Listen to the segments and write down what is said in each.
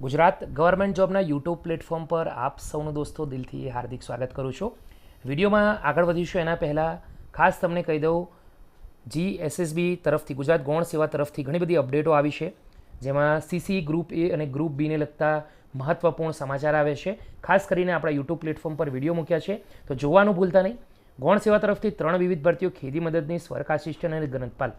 Gujarat government જોબના YouTube platform પર આપ સૌનું દોસ્તો દિલથી હાર્દિક સ્વાગત કરું છું. વિડીયોમાં આગળ વધીશું. એના પહેલાં ખાસ તમને કહી દઉં જી એસએસબી તરફથી, ગુજરાત ગૌણ સેવા તરફથી ઘણી બધી અપડેટો આવી છે, જેમાં સીસી ગ્રુપ એ અને ગ્રુપ બીને લગતા મહત્વપૂર્ણ સમાચાર આવે છે. ખાસ કરીને આપણા યુટ્યુબ પ્લેટફોર્મ પર વીડિયો મૂક્યા છે. તો જોવાનું ભૂલતા નહીં. ગૌણ સેવા તરફથી ત્રણ વિવિધ ભરતીઓ, ખેતી મદદની વર્ક આસિસ્ટન્ટ અને ગ્રંથપાલ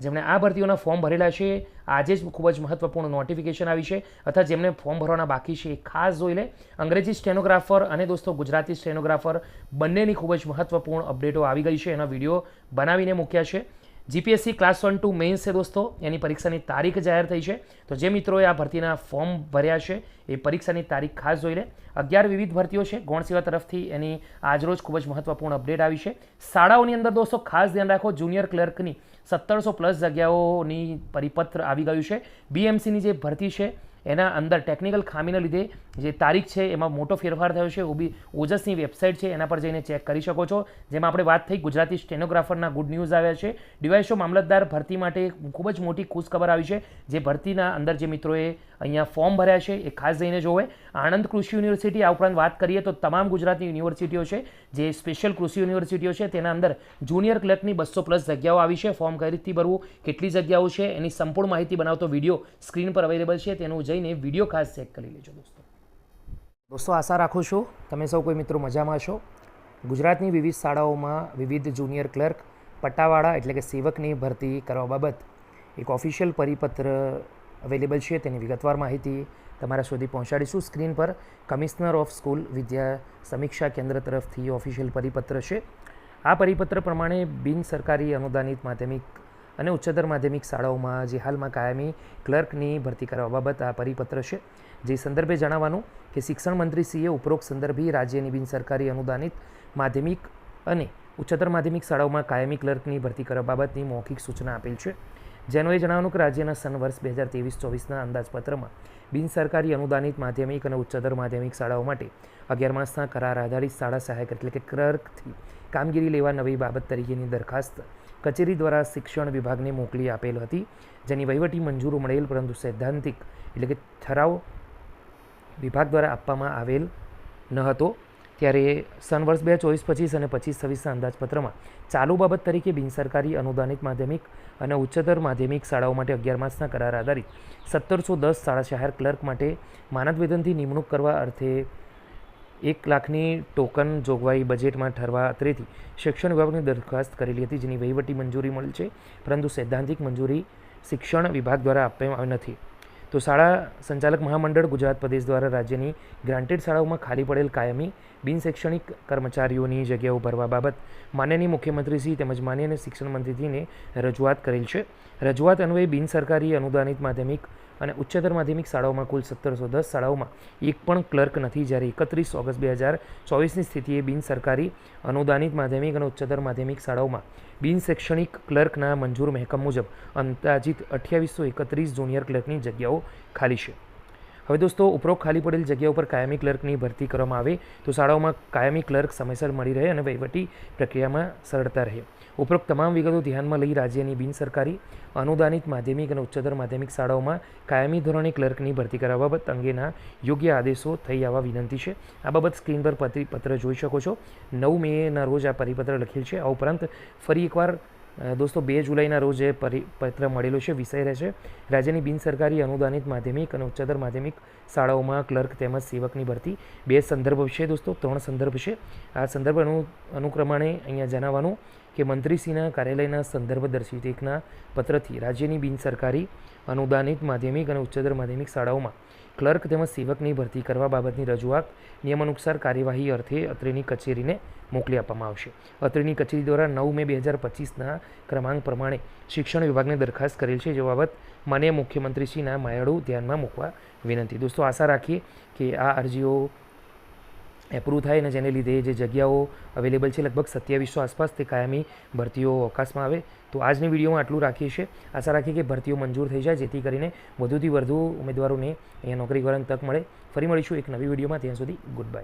જેમણે આ ભરતીઓના ફોર્મ ભરેલા છે. આજે જ ખૂબ જ મહત્વપૂર્ણ નોટિફિકેશન આવી છે. અથવા જેમને ફોર્મ ભરવાના બાકી છે એ ખાસ જોઈ લે. અંગ્રેજી સ્ટેનોગ્રાફર અને દોસ્તો ગુજરાતી સ્ટેનોગ્રાફર બંનેની ખૂબ જ મહત્વપૂર્ણ અપડેટો આવી ગઈ છે. એના વીડિયો બનાવીને મૂક્યા છે. GPSC class one two mains છે દોસ્તો, એની પરીક્ષાની તારીખ જાહેર થઈ છે. તો જે મિત્રોએ આ ભરતીના ફોર્મ ભર્યા છે, એ પરીક્ષાની તારીખ ખાસ જોઈ લે. અગિયાર વિવિધ ભરતીઓ છે ગૌણ સેવા તરફથી એની આજરોજ ખૂબ જ મહત્વપૂર્ણ અપડેટ આવી છે. શાળાઓની અંદર દોસ્તો, ખાસ ધ્યાન રાખો જુનિયર ક્લર્કની સત્તરસો પ્લસ જગ્યાઓની પરિપત્ર આવી ગયું છે. બીએમસીની જે ભરતી છે એના અંદર ટેકનિકલ ખામીના લીધે જે તારીખ છે, એમાં મોટો ફેરફાર થયો છે. ઓબી ઓજસની વેબસાઇટ છે, એના પર જઈને ચેક કરી શકો છો. જેમાં આપણે વાત થઈ ગુજરાતી સ્ટેનોગ્રાફરના ગુડ ન્યૂઝ આવ્યા છે. ડીવાયસો મામલતદાર ભરતી માટે ખૂબ જ મોટી ખુશખબર આવી છે. જે ભરતીના અંદર જે મિત્રોએ અહીંયા ફોર્મ ભર્યા છે, એ ખાસ જઈને જોવે. આણંદ કૃષિ યુનિવર્સિટી આ ઉપરાંત વાત કરીએ તો તમામ ગુજરાતી યુનિવર્સિટીઓ છે, જે સ્પેશિયલ કૃષિ યુનિવર્સિટીઓ છે, તેના અંદર જુનિયર ક્લર્કની બસો પ્લસ જગ્યાઓ આવી છે. ફોર્મ કઈ રીતથી ભરવું, કેટલી જગ્યાઓ છે, એની સંપૂર્ણ માહિતી બનાવતો વીડિયો સ્ક્રીન પર અવેલેબલ છે. તેનું જઈને વીડિયો ખાસ ચેક કરી લેજો દોસ્તો. દોસ્તો, આશા રાખું છું તમે સૌ કોઈ મિત્રો મજામાં છો ગુજરાતની વિવિધ શાળાઓમાં વિવિધ જુનિયર ક્લર્ક, પટ્ટાવાળા એટલે કે સેવકની ભરતી કરવા બાબત એક ઓફિશિયલ પરિપત્ર અવેલેબલ છે. તેની વિગતવાર માહિતી તમારા સુધી પહોંચાડીશું. સ્ક્રીન પર commissioner of school Vidya Samiksha Kendra તરફથી ઓફિશિયલ પરિપત્ર છે. આ પરિપત્ર પ્રમાણે બિન સરકારી અનુદાનિત માધ્યમિક અને ઉચ્ચતર માધ્યમિક શાળાઓમાં જે હાલમાં કાયમી ક્લર્કની ભરતી કરવા બાબત આ પરિપત્ર છે. જે સંદર્ભે જણાવવાનું કે શિક્ષણ મંત્રીશ્રીએ ઉપરોક્ત સંદર્ભે રાજ્યની બિનસરકારી અનુદાનિત માધ્યમિક અને ઉચ્ચતર માધ્યમિક શાળાઓમાં કાયમી ક્લર્કની ભરતી કરવા બાબતની મૌખિક સૂચના આપેલ છે. જેનું એ જણાવવાનું કે રાજ્યના સન વર્ષ બે હજાર ત્રેવીસ ચોવીસના અંદાજપત્રમાં બિન સરકારી અનુદાનિત માધ્યમિક અને ઉચ્ચતર માધ્યમિક શાળાઓ માટે અગિયાર માસના કરાર આધારિત શાળા સહાયક એટલે કે ક્લર્કથી કામગીરી લેવા નવી બાબત તરીકેની દરખાસ્ત કચેરી દ્વારા શિક્ષણ વિભાગને મોકલી આપેલ હતી, જેની વહીવટી મંજૂરો મળેલ, પરંતુ સૈદ્ધાંતિક એટલે કે ઠરાવ વિભાગ દ્વારા આપવામાં આવેલ ન હતો. ત્યારે સન વર્ષ બે ચોવીસ પચીસ અને પચીસ છવ્વીસના અંદાજપત્રમાં ચાલુ બાબત તરીકે બિનસરકારી અનુદાનિત માધ્યમિક અને ઉચ્ચતર માધ્યમિક શાળાઓ માટે અગિયાર માસના કરાર આધારિત સત્તરસો દસ શાળા શહેર ક્લર્ક માટે માનદ વેતનથી નિમણૂક કરવા અર્થે એક લાખની ટોકન જોગવાઈ બજેટમાં ઠરવા અત્રેથી શિક્ષણ વિભાગની દરખાસ્ત કરેલી હતી, જેની વહીવટી મંજૂરી મળી છે, પરંતુ સૈદ્ધાંતિક મંજૂરી શિક્ષણ વિભાગ દ્વારા આપવામાં નથી. તો શાળા સંચાલક મહામંડળ ગુજરાત પ્રદેશ દ્વારા રાજ્યની ગ્રાન્ટેડ શાળાઓમાં ખાલી પડેલ કાયમી, બિનશૈક્ષણિક કર્મચારીઓની જગ્યાઓ ભરવા બાબત માન્યની મુખ્યમંત્રીશ્રી તેમજ માન્યની શિક્ષણ મંત્રીજીને રજૂઆત કરેલ છે. રજૂઆત અન્વયે બિનસરકારી અનુદાનિત માધ્યમિક અને ઉચ્ચતર માધ્યમિક શાળાઓમાં કુલ સત્તરસો દસ શાળાઓમાં એક પણ ક્લર્ક નથી. જ્યારે એકત્રીસ ઓગસ્ટ બે હજાર ચોવીસની સ્થિતિએ બિન સરકારી અનુદાનિત માધ્યમિક અને ઉચ્ચતર માધ્યમિક શાળાઓમાં બિન શૈક્ષણિક ક્લર્કના મંજૂર મહેકમ મુજબ અંદાજિત અઠ્યાવીસો એકત્રીસ જુનિયર ક્લર્કની જગ્યાઓ ખાલી છે. હવે દોસ્તો, ઉપરોક્ત ખાલી પડેલ જગ્યા ઉપર કાયમી ક્લર્કની ભરતી કરવામાં આવે તો શાળાઓમાં કાયમી ક્લર્ક સમયસર મળી રહે અને વહીવટી પ્રક્રિયામાં સરળતા રહે. ઉપરોક્ત તમામ વિગતો ધ્યાનમાં લઈ રાજ્યની બિન સરકારી, અનુદાનિત માધ્યમિક અને ઉચ્ચતર માધ્યમિક શાળાઓમાં કાયમી ધોરણે ક્લર્કની ભરતી કરવા બાબત અંગેના યોગ્ય આદેશો થઈ આવવા વિનંતી છે. આ બાબત સ્ક્રીન પર પત્ર જોઈ શકો છો. નવ મેના રોજ આ પરિપત્ર લખેલ છે. આ ઉપરાંત ફરી એકવાર દોસ્તો, બે જુલાઈના રોજ એ પરિપત્ર મળેલો છે, વિષય રહેશે રાજ્યની બિનસરકારી અનુદાનિત માધ્યમિક અને ઉચ્ચતર માધ્યમિક શાળાઓમાં ક્લર્ક તેમજ સેવકની ભરતી. બે સંદર્ભ છે દોસ્તો, ત્રણ સંદર્ભ છે. આ સંદર્ભ અનુ, અનુક્રમાણે અહીંયા જણાવવાનું કે મંત્રીશ્રીના કાર્યાલયના સંદર્ભ દર્શિત એકના પત્રથી રાજ્યની બિનસરકારી અનુદાનિત માધ્યમિક અને ઉચ્ચતર માધ્યમિક શાળાઓમાં ક્લર્ક તેમજ સેવકની ભરતી કરવા બાબતની રજૂઆત નિયમાનુસાર કાર્યવાહી અર્થે અત્રેની કચેરીને મોકલી આપવામાં આવશે. અત્રેની કચેરી દ્વારા નવ મે બે હજાર પચીસના ક્રમાંક પ્રમાણે શિક્ષણ વિભાગને દરખાસ્ત કરેલ છે. જે બાબત માન્ય મુખ્યમંત્રીશ્રીના માયાળુ ધ્યાનમાં મૂકવા વિનંતી. દોસ્તો, આશા રાખીએ કે આ અરજીઓ એપ્રૂવ થાય અને જેને લીધે જે જગ્યાઓ અવેલેબલ છે, લગભગ સત્યાવીસો આસપાસ તે કાયમી ભરતીઓ અવકાશમાં આવે. તો આજની વિડીયોમાં આટલું રાખીએ છીએ. આશા રાખીએ કે ભરતીઓ મંજૂર થઈ જાય, જેથી કરીને વધુથી વધુ ઉમેદવારોને અહીંયા નોકરી કરવાની તક મળે. ફરી મળીશું એક નવી વિડીયોમાં ત્યાં સુધી ગુડ બાય